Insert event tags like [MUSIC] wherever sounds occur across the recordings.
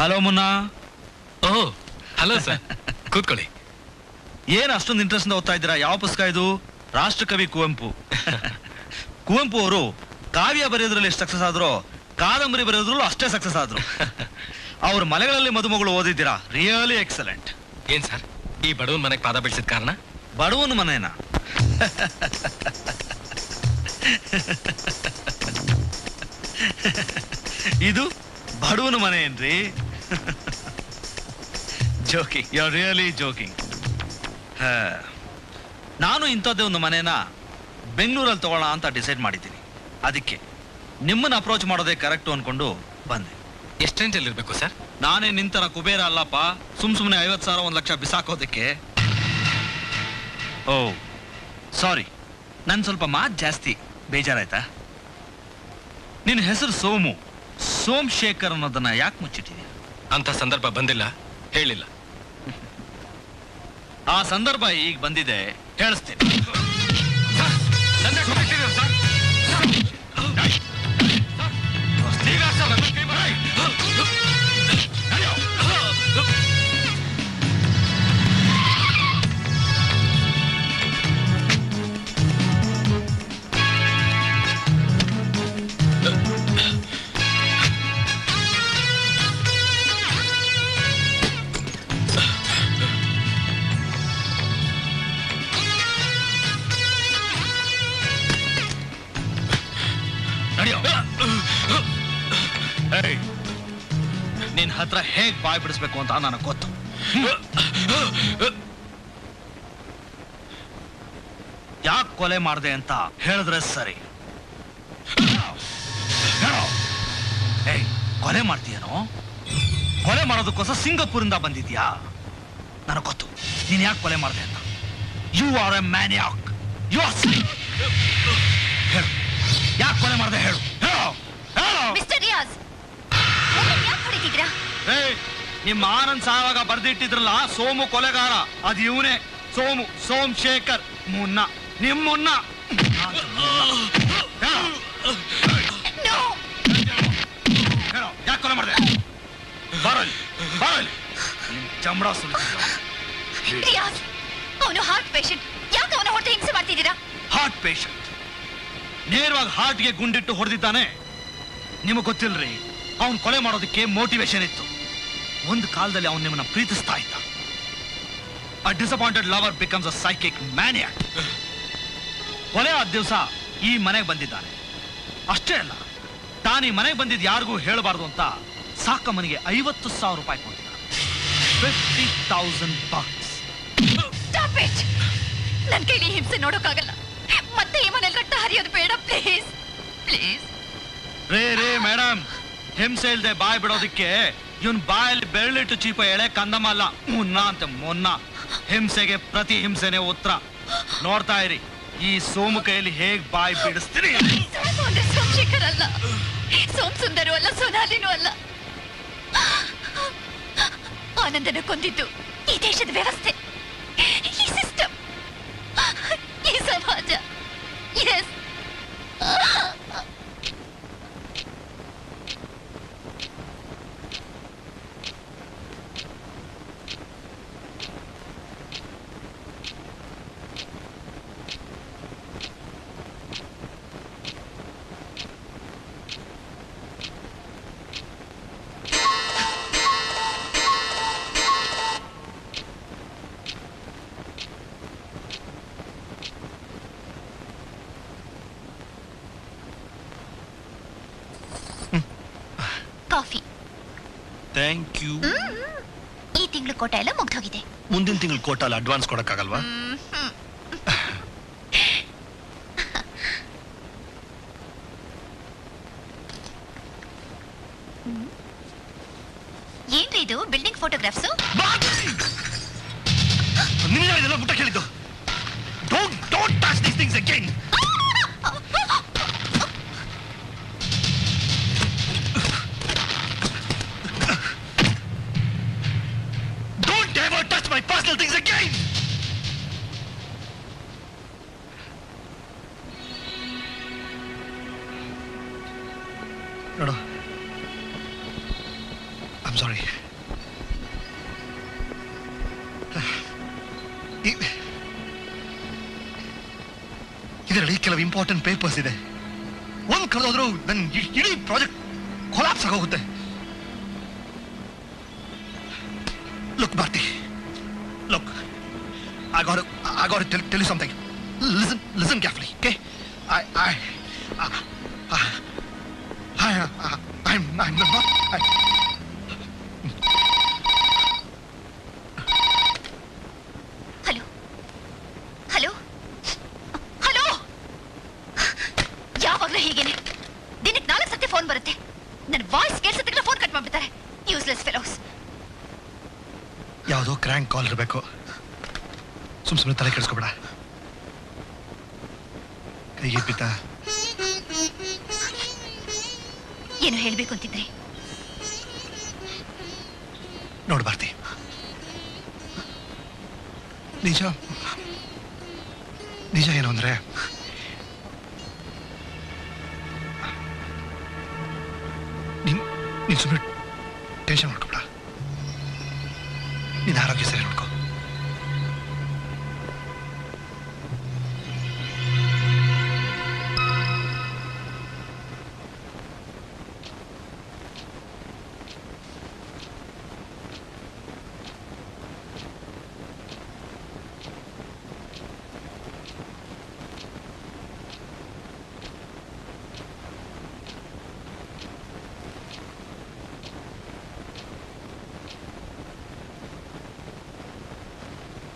Hello ಮುನ್ನಾ ಓಹ್ hello sir ಕೂತ್ಕೊಳ್ಳಿ. ಏನ್ ಅಷ್ಟೊಂದು ಇಂಟ್ರೆಸ್ಟ್ ಓದ್ತಾ ಇದ್ದೀರಾ? ಯಾವ ಪುಸ್ತಕ ಇದು? ರಾಷ್ಟ್ರಕವಿ ಕುವೆಂಪು. [LAUGHS] ಕುವೆಂಪು ಅವರು ಕಾವ್ಯ ಬರೆಯೋದ್ರಲ್ಲಿ ಎಷ್ಟು ಸಕ್ಸಸ್ ಆದ್ರೋ ಕಾದಂಬರಿ ಬರೆಯೋದ್ರಲ್ಲೂ ಅಷ್ಟೇ ಸಕ್ಸಸ್ ಆದ್ರು. [LAUGHS] ಅವ್ರ ಮಲೆಗಳಲ್ಲಿ ಮದುಮಗಳು ಓದಿದ್ದೀರಾ? ರಿಯಲಿ ಎಕ್ಸಲೆಂಟ್ ಏನ್ ಸರ್ ಈ ಬಡವನ ಮನೆಗೆ ಪಾದ ಬೆಳೆಸಿದ ಕಾರಣ? ಬಡವನ ಮನೇನ? [LAUGHS] ಇದು ಬಡವನ ಮನೆ ಏನ್ರಿ? ಜೋಕಿಂಗ್ ಯು ರಿಯಲಿ ಜೋಕಿಂಗ್ ನಾನು ಇಂಥದ್ದೇ ಒಂದು ಮನೇನ ಬೆಂಗಳೂರಲ್ಲಿ ತಗೊಳ್ಳೋಣ ಅಂತ ಡಿಸೈಡ್ ಮಾಡಿದ್ದೀನಿ. ಅದಕ್ಕೆ ನಿಮ್ಮನ್ನ ಅಪ್ರೋಚ್ ಮಾಡೋದೇ ಕರೆಕ್ಟು ಅನ್ಕೊಂಡು ಬಂದೆ. ಎಷ್ಟು ರೇಂಜಲ್ಲಿ ಇರ್ಬೇಕು ಸರ್? ನಾನೇ ನಿಂತರ ಕುಬೇರ ಅಲ್ಲಪ್ಪ. ಸುಮ್ ಸುಮ್ಮನೆ ಐವತ್ತು ಸಾವಿರ ಒಂದು ಲಕ್ಷ ಬಿಸಾಕೋದಕ್ಕೆ. ಓ ಸಾರಿ ನನ್ನ ಸ್ವಲ್ಪ ಮಾತು ಜಾಸ್ತಿ. ಬೇಜಾರಾಯ್ತಾ? ನಿನ್ನ ಹೆಸರು ಸೋಮು. ಸೋಮಶೇಖರ್ ಅನ್ನೋದನ್ನ ಯಾಕೆ ಮುಚ್ಚಿಟ್ಟಿದ್ಯಾ? ಅಂತ ಸಂದರ್ಭ ಬಂದಿಲ್ಲ ಹೇಳಿಲ್ಲ ಆ ಸಂದರ್ಭ ಈಗ ಬಂದಿದೆ ಹೇಳಿಸ್ತೀನಿ ನಡೆಯೋ ಹೇಗ್ ಬಾಯ್ ಬಿಡಿಸ್ಬೇಕು ಅಂತ ನನಗೆ ಗೊತ್ತು. ಯಾಕೆ ಕೊಲೆ ಮಾಡಿದೆ ಅಂತ ಹೇಳಿದ್ರೆ ಸರಿ. ಏಯ್, ಕೊಲೆ ಮಾಡ್ತೀಯನೋ? ಕೊಲೆ ಮಾಡೋದಕ್ಕೋಸ್ಕರ ಸಿಂಗಪುರಿಂದ ಬಂದಿದ್ಯಾ? ನನಗೆ ಗೊತ್ತು. ನೀನು ಯಾಕೆ ಕೊಲೆ ಮಾಡಿದೆ ಅಂತ? You are a maniac you are ಹೇಳು. ಯಾಕೆ ಕೊಲೆ ಮಾಡಿದೆ ಹೇಳು. ಹೇಳು. ಮಿಸ್ಟರ್ ರಿಯಾಜ್ ಯಾಕೆ ಹೊಡಿತಿದ್ರಾ ನಿಮ್ಮ ಆನಂದ್ ಸಾವಾಗ ಬರ್ದಿಟ್ಟಿದ್ರಲ್ಲ ಸೋಮು ಕೊಲೆಗಾರ. ಅದು ಇವನೇ. ಸೋಮು ಸೋಮಶೇಖರ್ ಮುನ್ನ. ನಿಮ್ ಮುನ್ನ. ನೋ. ಹೇಳೋ ಯಾಕೆ ಕೊಲೆ ಮಾಡಿದೆ? ಬರಲಿ ಬರಲಿ. ನಿಮ್ ಚಮಡ ರಿಯಾಜ್ ಅವನು ಹಾರ್ಟ್ ಪೇಷಂಟ್ ಯಾಕೆ ಅವನ ಹೊಟ್ಟೆ ಹಿಂಸೆ ಮಾಡ್ತಿದ್ದೀರಾ? ಹಾರ್ಟ್ ಪೇಷಂಟ್ ನೇರವಾಗಿ ಹಾರ್ಟ್ಗೆ ಗುಂಡಿಟ್ಟು ಹೊಡೆದಿದ್ದಾನೆ. ನಿಮಗೆ ಗೊತ್ತಿಲ್ರಿ ಅವನ್ ಕೊಲೆ ಮಾಡೋದಕ್ಕೆ ಮೋಟಿವೇಶನ್ ಇತ್ತು. ಒಂದು ಕಾಲದಲ್ಲಿ ಅವನು ನಿಮ್ಮನ್ನ ಪ್ರೀತಿಸ್ತಾ ಇದ್ದ. A disappointed lover becomes a psychic maniac ಕೊಲೆ ಆ ದಿವಸ ಈ ಮನೆಗೆ ಬಂದಿದ್ದಾನೆ. ಅಷ್ಟೇ ಅಲ್ಲ ತಾನು ಈ ಮನೆಗೆ ಬಂದಿದ್ದು ಯಾರಿಗೂ ಹೇಳಬಾರ್ದು ಅಂತ ಸಾಕಮ್ಮನಿಗೆ ಐವತ್ತು ಸಾವಿರ ರೂಪಾಯಿ ಕೊಟ್ಟಿದ್ದ. Fifty thousand box stop it ನನ್ ಕೈಲಿ ಹಿಂಸೆ ನೋಡೋಕ್ಕಾಗಲ್ಲ. ಮತ್ತೆ ಈ ಮನೇಲಿ ರಕ್ತ ಹರಿಯೋದು ಬೇಡ ಪ್ಲೀಸ್ ಪ್ಲೀಸ್ ರೇ ರೇ ಮೇಡಮ್ ಹಿಂಸೆ ಇಲ್ಲದೆ ಬಾಯ್ ಬಿಡೋದಕ್ಕೆ ಇವನ್ ಬಾಯಲ್ಲಿ ಬೆರಳಿಟ್ಟು ಚೀಪ ಎಳೆ ಕಂದಮಲ್ಲ. ಮುನ್ನ ಅಂತ ಮೊನ್ನ. ಹಿಂಸೆಗೆ ಪ್ರತಿ ಹಿಂಸೆನೆ ಉತ್ತರ ನೋಡ್ತಾ ಇರಿ, ಈ ಸೋಮು ಕೈಯಲ್ಲಿ ಹೇಗ್ ಬಾಯಿ ಬಿಡಿಸ್ತೀರಿ ಸೋಮಶೇಖರ್ ಸೋಮ್ ಸುಂದರು ಅಲ್ಲ, ಸೋನಾಲಿನೂ ಅಲ್ಲ. ಆನಂದನ ಕೊಂದಿದ್ದು ಈ ದೇಶದ ವ್ಯವಸ್ಥೆ. ಥ್ಯಾಂಕ್ ಯು ಈ ತಿಂಗಳು ಕೋಟ ಎಲ್ಲ ಮುಗ್ದೋಗಿದೆ. ಮುಂದಿನ ತಿಂಗಳು ಕೋಟಲ್ಲಿ ಅಡ್ವಾನ್ಸ್ ಕೊಡಕ್ಕಾಗಲ್ವಾ? ಏನ್ರಿ ಇದು ಬಿಲ್ಡಿಂಗ್ ಫೋಟೋಗ್ರಾಫ್ಸ್ ನಿನ್ನ ಇದೆಲ್ಲ ಮುಟ್ಟ ಕೇಳಿದ್ದು? Don't don't touch these things again ಇದರಲ್ಲಿ ಕೆಲವು ಇಂಪಾರ್ಟೆಂಟ್ ಪೇಪರ್ಸ್ ಇದೆ ಒಂದು ಕಳೆದೋದ್ರೂ ನನ್ನ ಇ- ಇಡೀ ಪ್ರಾಜೆಕ್ಟ್ ಕೊಲಾಪ್ಸ್ ಆಗೋಗುತ್ತೆ look Bharati look I got to, I got to tell, tell you something. Listen, listen carefully, okay? ಹೀಗೇನೆ? ದಿನಕ್ಕೆ ನಾಲ್ಕು ಸತಿ ಫೋನ್ ಬರುತ್ತೆ. ನನ್ನ ವಾಯ್ಸ್ ಕೇಳಿಸಿದ್ರೆ ಫೋನ್ ಕಟ್ ಮಾಡ್ಬಿಡ್ತಾರೆ. ಯೂಸ್ಲೆಸ್ ಫೆಲೋಸ್ ಯಾವುದೋ ಕ್ರ್ಯಾಂಕ್ ಕಾಲ್ ಇರಬೇಕು. ಸುಮ್ ಸುಮ್ಮನೆ ತಲೆ ಕೆಡಿಸ್ಕೊಬೇಡ. ಕೈಗೆ ಪಿತ ಏನು ಹೇಳಬೇಕು ಅಂತಿದ್ರಿ? ನೋಡು ಭಾರತಿ. ನಿಜ? ನಿಜ ಏನು ಅಂದ್ರೆ? ಟೆನ್ಷನ್ ಮಾಡ್ಕೊಬೇಡ ನಿನ್ನ ಆರೋಗ್ಯ ಸರಿ ನೋಡ್ಕೋ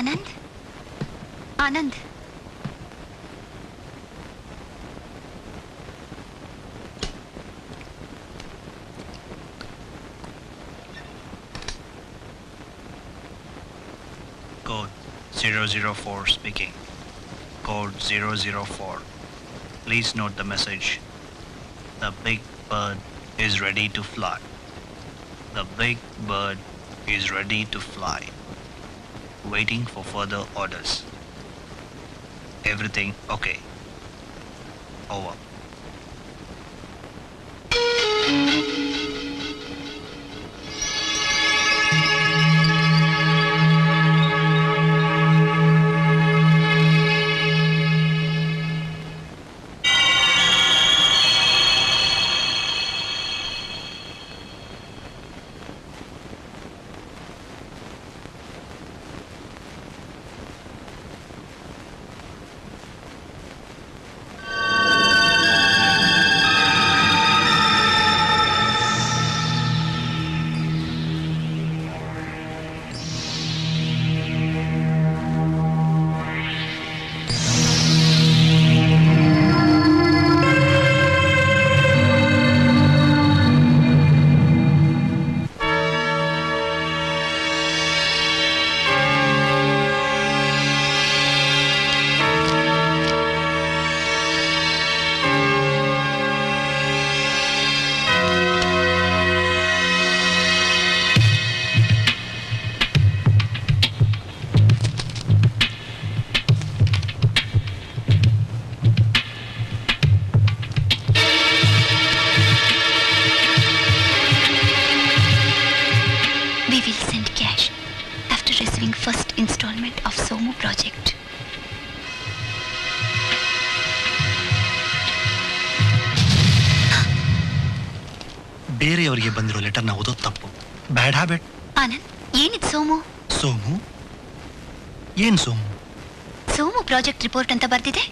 Anand. Anand. Code 004 speaking. Code 004. Please note the message. The big bird is ready to fly. The big bird is ready to fly. Waiting for further orders. Everything okay. Over. Bad habit Anand ಏನಿದ್ Somu? Somu? ಏನ್ Somu? Somu project report ಅಂತ ಬರ್ದಿದೆ.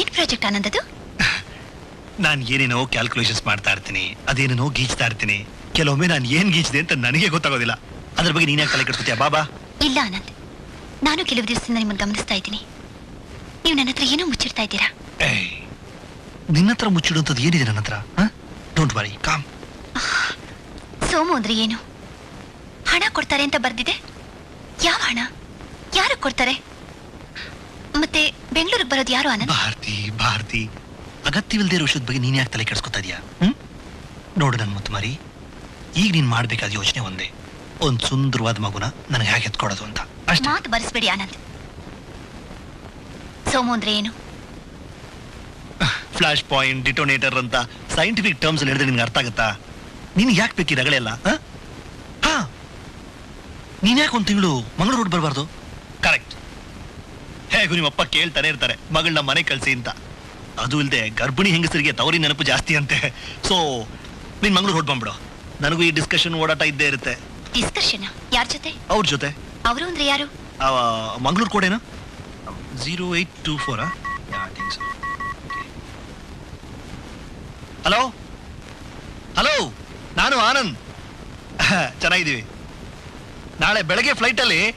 ಏನ್ project Anand ಅದು? [LAUGHS] ನಾನು ಏನೇನೋ calculations ಮಾಡ್ತಾ ಇರ್ತೀನಿ ಅದೇನೇನೋ ಗೀಚ್ತಾ ಇರ್ತೀನಿ ಕೆಲವೊಮ್ಮೆ ನಾನು ಏನ್ ಗೀಚಿದೆ ಅಂತ ನನಗೆ ಗೊತ್ತಾಗೋದಿಲ್ಲ. ಅದ್ರ ಬಗ್ಗೆ ನೀನ್ಯಾಕೆ ತಲೆ ಕೆಡ್ಸ್ಕೊತೀಯ ಬಾಬಾ ಇಲ್ಲ ಆನಂದ್. ನಾನು ಕೆಲವು ದಿವಸದಿಂದ ನಿಮ್ಮನ್ನು ಗಮನಿಸ್ತಾ ಇದ್ದೀನಿ. ನೀವು ನನ್ನ ಹತ್ರ ಏನೋ ಮುಚ್ಚಿಡ್ತಾ ಇದ್ದೀರಾ? ಏಯ್ ನಿನ್ನ ಹತ್ರ ಮುಚ್ಚಿಡುವಂಥದ್ದು ಏನಿದೆ ನನ್ನ ಹತ್ರ ಡೋಂಟ್ ವರಿ ಕಾಮ್ ಸೋಮು ಅಂದ್ರೆ ಏನು? ಹಣ ಕೊಡ್ತಾರೆ ಅಂತ ಬರ್ದಿದೆ? ಯಾವ ಹಣ? ಯಾರು ಕೊಡ್ತಾರೆ? ಮತ್ತೆ ಬೆಂಗಳೂರಿಗೆ ಬರೋದು ಯಾರು ಆನಂದ್ ಭಾರತಿ ಭಾರತಿ. ಅಗತ್ಯವಿಲ್ಲದೆ ವಿಷಯದ ಬಗ್ಗೆ ನೀನ್ ಯಾಕೆ ತಲೆ ಕೆಡಿಸ್ಕೊತಾ ಇದೀಯಾ? ಹ್ಮ್? ನೋಡು ನನ್ನ ಮುತ್ತುಮಾರಿ ಈಗ ನೀನ್ ಮಾಡ್ಬೇಕಾದ ಯೋಚನೆ ಒಂದೇ. ಒಂದ್ ಸುಂದರವಾದ ಮಗುನ ನನಗೆ ಹೇಗೆ ಎತ್ಕೊಡೋದು ಅಂತ. ಅಷ್ಟೇ. ಮಾತು ಬರೆಸ್ಬೇಡಿ ಆನಂದ್ ಸೋಮು ಅಂದ್ರೆ ಏನು? ಫ್ಲಾಶ್ ಪಾಯಿಂಟ್ ಡಿಟೋನೇಟರ್ ಅಂತ ಸೈಂಟಿಫಿಕ್ ಟರ್ಮ್ಸ್ ಹೇಳಿದ್ರೆ ನಿನ್ಗೆ ಅರ್ಥ ಆಗುತ್ತಾ? ನಿನ್ಗೆ ಯಾಕೆ ಬೇಕಿ ರಗಳೆಲ್ಲ ನೀನ್ಯಾಕೆ ಒಂದು ತಿಂಗಳು ಮಂಗಳೂರು ರೋಡ್ ಬರಬಾರ್ದು. ಕರೆಕ್ಟ್ ಹೇಗೂ ನಿಮ್ಮಪ್ಪ ಕೇಳ್ತಾನೆ ಇರ್ತಾರೆ. ಮಗಳನ್ನ ಮನೆ ಕಳಿಸಿ ಅಂತ. ಅದು ಇಲ್ಲದೆ ಗರ್ಭಿಣಿ ಹೆಂಗಸರಿಗೆ ತವರಿ ನೆನಪು ಜಾಸ್ತಿ ಅಂತೆ. ಸೊ ನೀನ್ ಮಂಗಳೂರು ರೋಡ್ ಬಂದ್ಬಿಡು. ನನಗೂ ಈ ಡಿಸ್ಕಷನ್ ಓಡಾಟ ಇದ್ದೇ ಇರುತ್ತೆ. ಡಿಸ್ಕಷನ್ ಯಾರ ಜೊತೆ? ಅವ್ರ ಜೊತೆ. ಅವರು ಅಂದ್ರೆ ಯಾರು? ಮಂಗಳೂರು ಕೋಡೇನ? ಜೀರೋ ಏಯ್ಟ್ ಟೂ ಫೋರಾ ಹಲೋ ಹಲೋ ನಾನು ಆನಂದ್. [LAUGHS] ಚೆನ್ನಾಗಿದ್ದೀವಿ. ನಾಳೆ ಬೆಳಗ್ಗೆ ಫ್ಲೈಟಲ್ಲಿ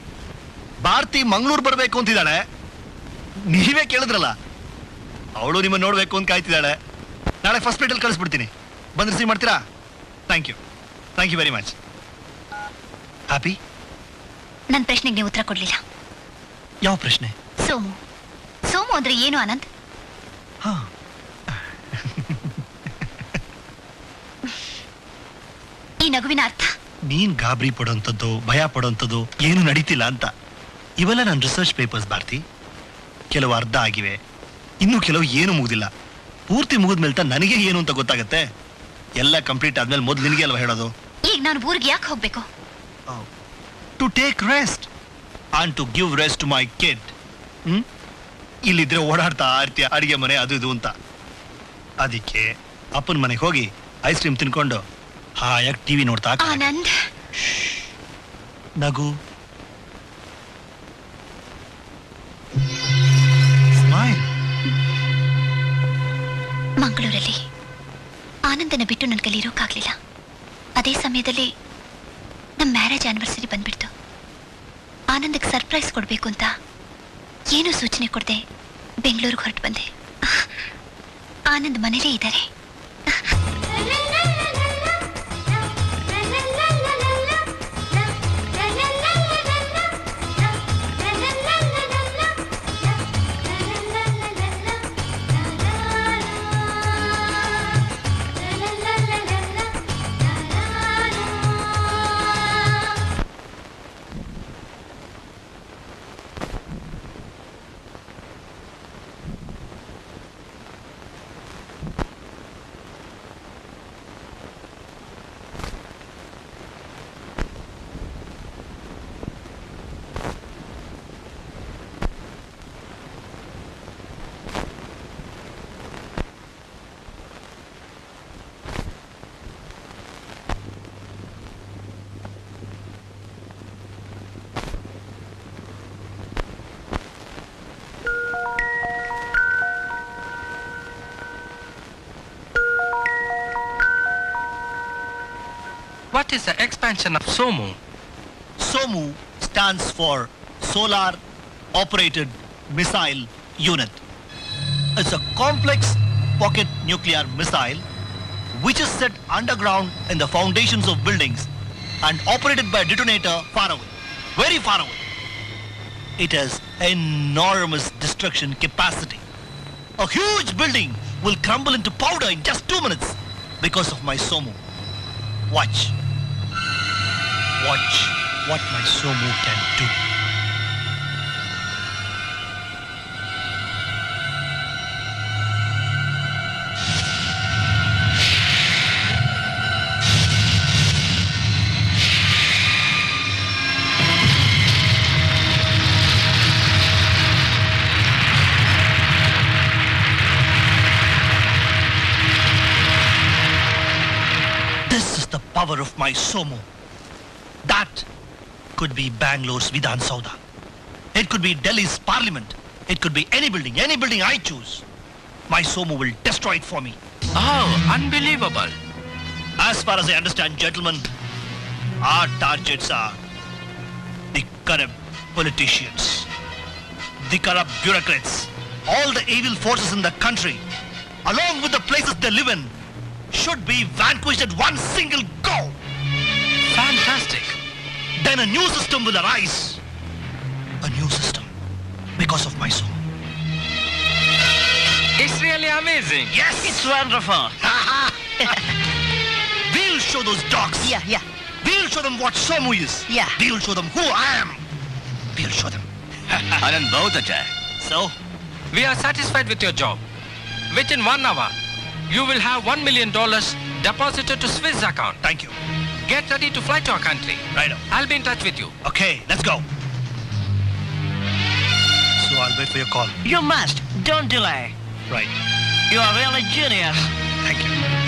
ಭಾರತಿ ಮಂಗಳೂರು ಬರಬೇಕು ಅಂತಿದ್ದಾಳೆ. ನೀವೇ ಕೇಳಿದ್ರಲ್ಲ. ಅವಳು ನಿಮ್ಮನ್ನ ನೋಡಬೇಕು ಅಂತ ಕಾಯ್ತಿದ್ದಾಳೆ. ನಾಳೆ ಫಸ್ಟ್ ಫ್ಲೈಟಲ್ಲಿ ಕಳಿಸ್ಬಿಡ್ತೀನಿ. ಬಂದ್ರೆ ರಿಸೀವ್ ಮಾಡ್ತೀರಾ? Thank you thank you very much happy ನನ್ನ ಪ್ರಶ್ನೆಗೆ ನೀವು ಉತ್ತರ ಕೊಡ್ಲಿಲ್ಲ. ಯಾವ ಪ್ರಶ್ನೆ? ಸೋಮು. ಸೋಮು ಅಂದ್ರೆ ಏನು ಆನಂದ್ ಹಾ. ಈ ನಗುವಿನ ಅರ್ಥ. ನೀನ್ ಗಾಬರಿ ಪಡೋಂಥದ್ದು ಭಯ ಪಡೋಂಥದ್ದು ಏನು ನಡೀತಿಲ್ಲ ಅಂತ. ಇವೆಲ್ಲ ನನ್ನ ರಿಸರ್ಚ್ ಪೇಪರ್ಸ್ ಭಾರತಿ. ಕೆಲವು ಅರ್ಧ ಆಗಿವೆ. ಇನ್ನು ಕೆಲವು ಏನು ಮುಗ್ದಿಲ್ಲ. ಪೂರ್ತಿ ಮುಗಿದ್ಮೇಲೆ ತಾನ್ ನನಗೆ ಏನು ಅಂತ ಗೊತ್ತಾಗತ್ತೆ? ಎಲ್ಲ ಕಂಪ್ಲೀಟ್ ಆದ್ಮೇಲೆ ಮೊದ್ಲು ನಿನಗೆ ಅಲ್ವಾ ಹೇಳೋದು? ಈಗ ನಾನು ಊರಿಗೆ ಯಾಕೆ ಹೋಗ್ಬೇಕು? To take rest and to give rest to my kid ಹ್ಞೂ ಇಲ್ಲಿದ್ರೆ ಓಡಾಡ್ತಾ ಇರ್ತೀಯ ಅಡಿಗೆ ಮನೆ ಅದು ಇದು ಅಂತ. ಅದಕ್ಕೆ ಅಪ್ಪನ ಮನೆಗೆ ಹೋಗಿ ಐಸ್ ಕ್ರೀಮ್ ತಿನ್ಕೊಂಡು ಹಾಯಾಗಿ ಟಿವಿ ನೋಡ್ತಾ ಆನಂದ್ ನಗು. ಮಂಗಳೂರಲ್ಲಿ. ಆನಂದನ ಬಿಟ್ಟು ನನ್ನ ಕೈಲಿ ಇರೋಕ್ಕಾಗ್ಲಿಲ್ಲ ಅದೇ ಸಮಯದಲ್ಲಿ ನಮ್ಮ ಮ್ಯಾರೇಜ್ ಆನಿವರ್ಸರಿ ಬಂದ್ಬಿಡ್ತು. ಆನಂದಕ್ಕೆ ಸರ್ಪ್ರೈಸ್ ಕೊಡಬೇಕು ಅಂತ ಏನೂ ಸೂಚನೆ ಕೊಡದೆ ಬೆಂಗಳೂರಿಗೆ ಹೊರಟು ಬಂದೆ. ಆನಂದ್ ಮನೇಲೇ ಇದ್ದಾರೆ. What is the expansion of SOMU? SOMU stands for Solar Operated Missile Unit. It's a complex pocket nuclear missile which is set underground in the foundations of buildings and operated by a detonator far away, very far away. It has enormous destruction capacity. A huge building will crumble into powder in just two minutes because of my SOMU. Watch. Watch what my Somu can do. This is the power of my Somu. Could be Bangalore's Vidhan Sauda. It could be Delhi's parliament. It could be any building, any building I choose. My Somu will destroy it for me. Oh, unbelievable. As far as I understand, gentlemen, our targets are the corrupt politicians, the corrupt bureaucrats, all the evil forces in the country, along with the places they live in, should be vanquished at one single go. Fantastic then a new system will arise. A new system. Because of my song. It's really amazing. Yes. It's wonderful. [LAUGHS] [LAUGHS] we'll show those dogs. Yeah, yeah. We'll show them what Samu is. Yeah. We'll show them who I am. We'll show them. [LAUGHS] Anand Baudaja. So? We are satisfied with your job. Within one hour, you will have one million dollars deposited to Swiss account. Thank you. Get ready to fly to our country. Right. I'll be in touch with you. Okay, let's go. So I'll wait for your call. You must. Don't delay. Right. You are really genius. Thank you.